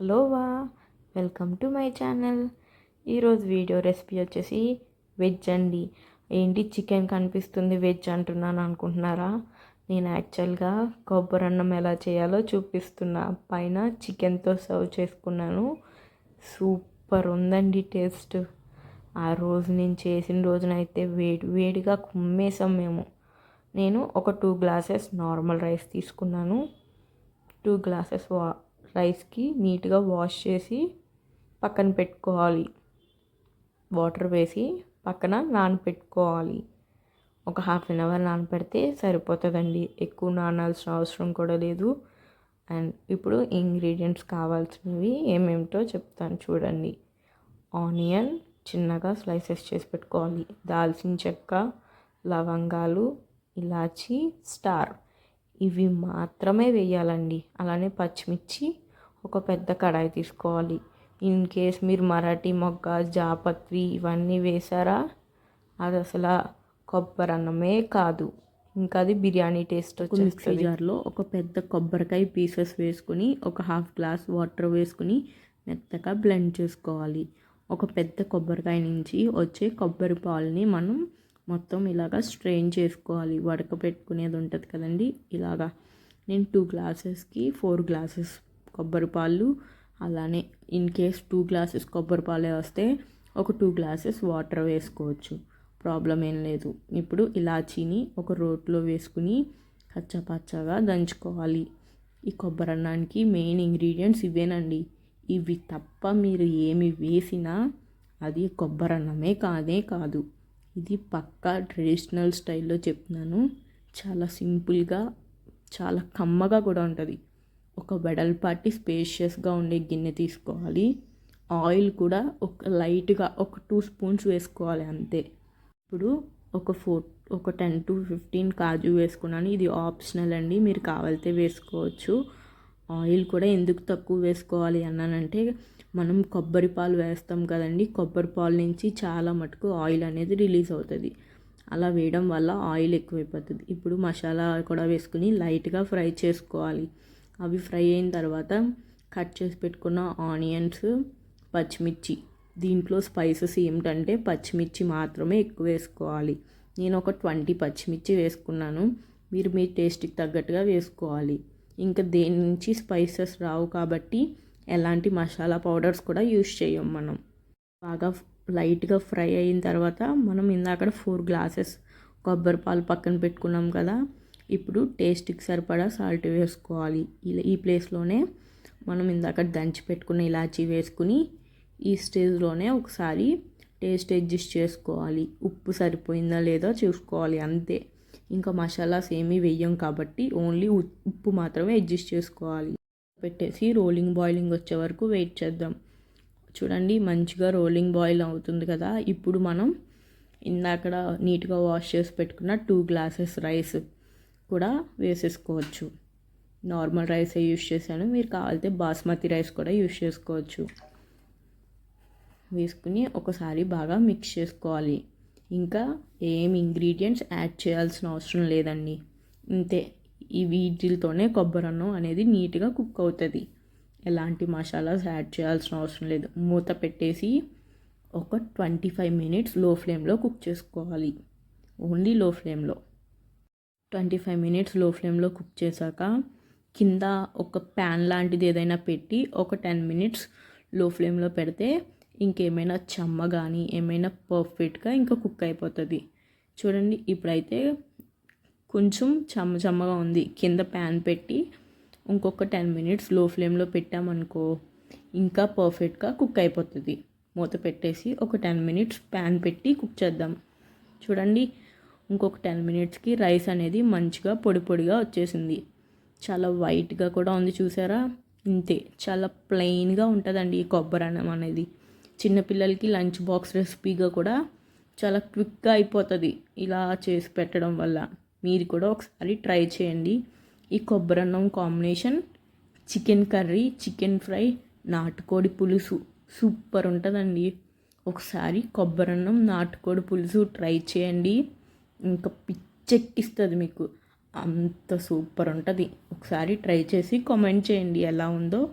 Hello వా welcome to my channel. ఈరోజు video recipe వచ్చేసి వెజ్ అండి. ఏంటి చికెన్ కనిపిస్తుంది వెజ్ అంటున్నాను అనుకుంటున్నారా? నేను యాక్చువల్గా కొబ్బరి అన్నం ఎలా చేయాలో చూపిస్తున్నా. పైన చికెన్తో సర్వ్ చేసుకున్నాను. సూపర్ ఉందండి టేస్ట్. ఆ రోజు నేను చేసిన రోజునైతే వేడి వేడిగా కుమ్మేసాం మేము. నేను ఒక టూ గ్లాసెస్ నార్మల్ రైస్ తీసుకున్నాను. టూ గ్లాసెస్ వా రైస్కి నీట్గా వాష్ చేసి పక్కన పెట్టుకోవాలి. వాటర్ వేసి పక్కన నానపెట్టుకోవాలి. ఒక హాఫ్ అన్ అవర్ నానపెడితే సరిపోతుందండి. ఎక్కువ నానాల్సిన అవసరం కూడా లేదు. అండ్ ఇప్పుడు ఇంగ్రీడియంట్స్ కావాల్సినవి ఏమేమిటో చెప్తాను చూడండి. ఆనియన్ చిన్నగా స్లైసెస్ చేసి పెట్టుకోవాలి. దాల్చిన చెక్క లవంగాలు ఇలాచి స్టార్. ఇవి మాత్రమే వేయాలండి. అలానే పచ్చిమిర్చి ఒక పెద్ద కడాయి తీసుకోవాలి. ఇన్ కేస్ మీరు మరాఠీ మొగ్గ జాపత్రి ఇవన్నీ వేసారా అది అసలు కొబ్బరి అన్నమే కాదు. ఇంకా అది బిర్యానీ టేస్ట్ మిక్సీ జార్లో ఒక పెద్ద కొబ్బరికాయ పీసెస్ వేసుకుని ఒక హాఫ్ గ్లాస్ వాటర్ వేసుకుని మెత్తగా బ్లెండ్ చేసుకోవాలి. ఒక పెద్ద కొబ్బరికాయ నుంచి వచ్చే కొబ్బరి పాలని మనం మొత్తం ఇలాగా స్ట్రెయిన్ చేసుకోవాలి. వడకపెట్టుకునేది ఉంటుంది కదండి ఇలాగా. నేను టూ గ్లాసెస్కి ఫోర్ గ్లాసెస్ కొబ్బరి పాలు అలానే ఇన్ కేస్ టూ గ్లాసెస్ కొబ్బరి పాలే వస్తే ఒక టూ గ్లాసెస్ వాటర్ వేసుకోవచ్చు. ప్రాబ్లం ఏం లేదు. ఇప్పుడు ఇలాచీని ఒక రోట్లో వేసుకుని కచ్చపచ్చగా దంచుకోవాలి. ఈ కొబ్బరి అన్నానికి మెయిన్ ఇంగ్రీడియంట్స్ ఇవేనండి. ఇవి తప్ప మీరు ఏమి వేసినా అది కొబ్బరి అన్నమే కాదే. కాదు ఇది పక్కా ట్రెడిషనల్ స్టైల్లో చెప్తున్నాను. చాలా సింపుల్గా చాలా కమ్మగా కూడా ఉంటుంది. ఒక వెడల్పాటి స్పేషియస్గా ఉండే గిన్నె తీసుకోవాలి. ఆయిల్ కూడా ఒక లైట్గా ఒక టూ స్పూన్స్ వేసుకోవాలి అంతే. ఇప్పుడు ఒక ఫోర్ ఒక టెన్ టు ఫిఫ్టీన్ కాజు వేసుకున్నాను. ఇది ఆప్షనల్ అండి మీరు కావాలితే వేసుకోవచ్చు. ఆయిల్ కూడా ఎందుకు తక్కువ వేసుకోవాలి అన్నానంటే మనం కొబ్బరి పాలు వేస్తాం కదండి కొబ్బరి పాలు నుంచి చాలా మటుకు ఆయిల్ అనేది రిలీజ్ అవుతుంది. అలా వేయడం వల్ల ఆయిల్ ఎక్కువైపోతుంది. ఇప్పుడు మసాలా కూడా వేసుకుని లైట్గా ఫ్రై చేసుకోవాలి. అవి ఫ్రై అయిన తర్వాత కట్ చేసి పెట్టుకున్న ఆనియన్స్ పచ్చిమిర్చి. దీంట్లో స్పైసెస్ ఏమిటంటే పచ్చిమిర్చి మాత్రమే ఎక్కువ వేసుకోవాలి. నేను ఒక ట్వంటీ పచ్చిమిర్చి వేసుకున్నాను. మీరు మీ టేస్ట్కి తగ్గట్టుగా వేసుకోవాలి. ఇంకా దేని నుంచి స్పైసెస్ రావు కాబట్టి ఎలాంటి మసాలా పౌడర్స్ కూడా యూస్ చేయం మనం. బాగా లైట్గా ఫ్రై అయిన తర్వాత మనం ఇందాక ఫోర్ గ్లాసెస్ కొబ్బరి పాలు పక్కన పెట్టుకున్నాం కదా ఇప్పుడు టేస్ట్కి సరిపడా సాల్ట్ వేసుకోవాలి. ఇలా ఈ ప్లేస్లోనే మనం ఇందాక దంచి పెట్టుకున్న ఇలాచీ వేసుకుని ఈ స్టేజ్లోనే ఒకసారి టేస్ట్ అడ్జస్ట్ చేసుకోవాలి. ఉప్పు సరిపోయిందా లేదో చూసుకోవాలి అంతే. ఇంకా మసాలాస్ ఏమీ వేయం కాబట్టి ఓన్లీ ఉప్పు మాత్రమే అడ్జస్ట్ చేసుకోవాలి. పెట్టేసి రోలింగ్ బాయిలింగ్ వచ్చే వరకు వెయిట్ చేద్దాం. చూడండి మంచిగా రోలింగ్ బాయిల్ అవుతుంది కదా. ఇప్పుడు మనం ఇందాక నీట్గా వాష్ చేసి పెట్టుకున్న టూ గ్లాసెస్ రైస్ కూడా వేసేసుకోవచ్చు. నార్మల్ రైస్ యూస్ చేశాను మీరు కావాలితే బాస్మతి రైస్ కూడా యూస్ చేసుకోవచ్చు. వేసుకుని ఒకసారి బాగా మిక్స్ చేసుకోవాలి. ఇంకా ఏం ఇంగ్రీడియంట్స్ యాడ్ చేయాల్సిన అవసరం లేదండి. ఇంతే. ఈ వీటితోనే కొబ్బరి అన్నం అనేది నీట్గా కుక్ అవుతుంది. ఎలాంటి మసాలాస్ యాడ్ చేయాల్సిన అవసరం లేదు. మూత పెట్టేసి ఒక ట్వంటీ ఫైవ్ మినిట్స్లో ఫ్లేమ్లో కుక్ చేసుకోవాలి. ఓన్లీ లో ఫ్లేమ్లో. ట్వంటీ ఫైవ్ మినిట్స్లో ఫ్లేమ్లో కుక్ చేశాక కింద ఒక ప్యాన్ లాంటిది ఏదైనా పెట్టి ఒక టెన్ మినిట్స్లో ఫ్లేమ్లో పెడితే ఇంకేమైనా చెమ్మ కానీ ఏమైనా పర్ఫెక్ట్గా ఇంకా కుక్ అయిపోతుంది. చూడండి ఇప్పుడైతే కొంచెం చెమ్మ చెమ్మగా ఉంది. కింద ప్యాన్ పెట్టి ఇంకొక టెన్ మినిట్స్లో ఫ్లేమ్లో పెట్టామనుకో ఇంకా పర్ఫెక్ట్గా కుక్ అయిపోతుంది. మూత పెట్టేసి ఒక టెన్ మినిట్స్ ప్యాన్ పెట్టి కుక్ చేద్దాం. చూడండి ఇంకొక టెన్ మినిట్స్కి రైస్ అనేది మంచిగా పొడి పొడిగా వచ్చేసింది. చాలా వైట్గా కూడా ఉంది చూసారా? ఇంతే. చాలా ప్లెయిన్గా ఉంటుందండి ఈ కొబ్బరి అన్నం అనేది. చిన్నపిల్లలకి లంచ్ బాక్స్ రెసిపీగా కూడా చాలా క్విక్గా అయిపోతుంది ఇలా చేసి పెట్టడం వల్ల. మీరు కూడా ఒకసారి ట్రై చేయండి. ఈ కొబ్బరి అన్నం combination chicken curry chicken fry నాటుకోడి పులుసు. సూపర్ ఉంటుందండి. ఒకసారి కొబ్బరి అన్నం నాటుకోడి పులుసు ట్రై చేయండి. ఇంకా పిచ్చెక్కిస్తుంది మీకు. అంత సూపర్ ఉంటుంది. ఒకసారి ట్రై చేసి కామెంట్ చేయండి ఎలా ఉందో.